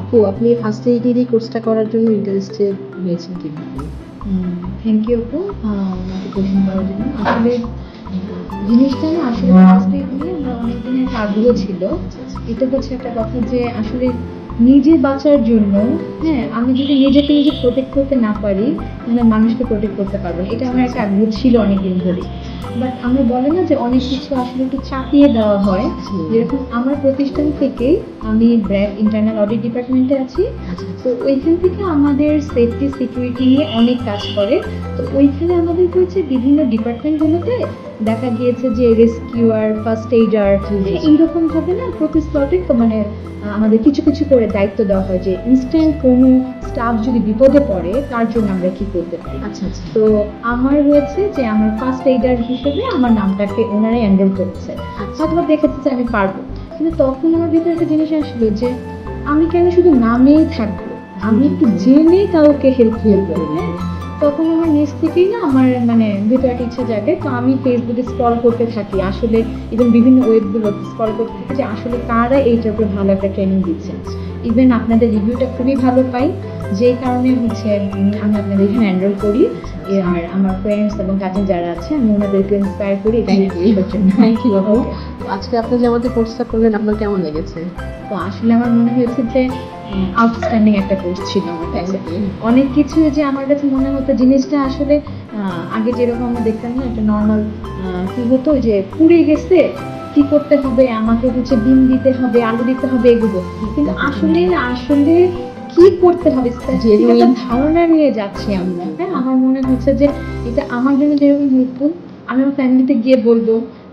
আপু, আপনি ফার্স্ট এইডের এই কোর্সটা করার জন্য ইন্টারেস্টেড হয়েছেন কীভাবে থ্যাংক ইউ আপু আমাকে কোশ্চেন করার জন্য। আসলে জিনিসটা না, আসলে ফার্স্ট এড নিয়ে আমার অনেকদিন একটা আগ্রহ ছিল। এটা হচ্ছে একটা কথা যে, আসলে নিজে বাঁচার জন্য হ্যাঁ আমি যদি নিজেকে নিজে প্রোটেক্ট করতে না পারি, তাহলে মানুষকে প্রোটেক্ট করতে পারব এটা আমার একটা আগ্রহ ছিল অনেকদিন ধরে বাট আমরা বলে না যে অনেক কিছু আসলে একটু চাপিয়ে দেওয়া হয়। যেরকম আমার প্রতিষ্ঠান থেকে আমি ব্র্যাক ইন্টারনাল অডিট ডিপার্টমেন্টে আছি। আচ্ছা তো ওইখান থেকে আমাদের সেফটি সিকিউরিটি নিয়ে অনেক কাজ করে। তো ওইখানে আমাদের হচ্ছে বিভিন্ন ডিপার্টমেন্টগুলোতে দেখা গিয়েছে যে রেস্কিউয়ার ফার্স্ট এইডার এইরকম ভাবে না প্রতি স্লটে মানে আমাদের কিছু কিছু করে দায়িত্ব দেওয়া হয় যে ইনস্ট্যান্ট কোনো স্টাফ যদি বিপদে পড়ে তার জন্য আমরা কি করতে পারি? আচ্ছা আচ্ছা। তো আমার হয়েছে যে আমার ফার্স্ট এইডার হিসেবে আমার নামটাকে ওনারাই অ্যান্ডেল করেছে। আচ্ছা। হয়তো দেখেছে যে আমি পারব। কিন্তু তখন আমার ভিতরে একটা জিনিস আসলো যে আমি কেন শুধু নামেই থাকব? আমি একটু জেনে কাউকে হেল্প করব হ্যাঁ? তখন আমার নিজ থেকেই না আমার মানে ভিতরে একটা ইচ্ছা জাগে। তো আমি ফেসবুকে স্ক্রল করতে থাকি। আসলে ইভেন বিভিন্ন ওয়েবগুলো স্ক্রল করতে থাকি যে আসলে কারা এইটার উপরে ভালো একটা ট্রেনিং দিচ্ছে ইভেন আপনাদের রিভিউটা খুবই ভালো পাই। যেই কারণে হচ্ছে আমি আপনাদের এখানে এনরোল করি। আর আমার ফ্রেন্ডস এবং কাজিন যারা আছে আমি ওনাদেরকে ইন্সপায়ার করি থ্যাংক ইউ তো আজকে আপনি যে আমাদের কোর্সটা করলেন আপনার কেমন লেগেছে? তো আসলে আমার মনে হয়েছে যে আউটস্ট্যান্ডিং একটা কোর্স ছিল আমার কাছে। অনেক কিছু যে আমার কাছে মনে হতো জিনিসটা আসলে আগে যেরকম আমরা দেখতাম না একটা নর্মাল কি হতো যে পুড়ে গেছে কি করতে হবে আমাকে হচ্ছে ডিম দিতে হবে আলু দিতে হবে এগুলো। কিন্তু আসলে আসলে কি করতে হবে একটা ধারণা নিয়ে যাচ্ছি আমরা। হ্যাঁ আমার মনে হচ্ছে যে এটা আমার জন্য যেরকম হেল্পফুল আমি আমার ফ্যামিলিতে গিয়ে বলব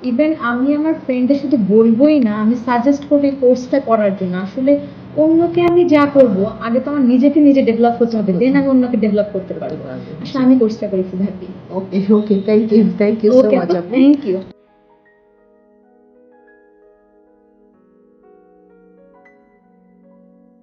ইভেন আমি আমার ফ্রেন্ডদের সাথে বলবোই না আমি সাজেস্ট করব এই কোর্সটা করার জন্য। আসলে অন্যকে আমি যা করব আগে তো আমার নিজেকে নিজে ডেভেলপ করতে হবে দেন আমি অন্যকে ডেভেলপ করতে পারব। আসলে আমি কোর্সটা করে খুব happy okay okay thank you thank you so much thank you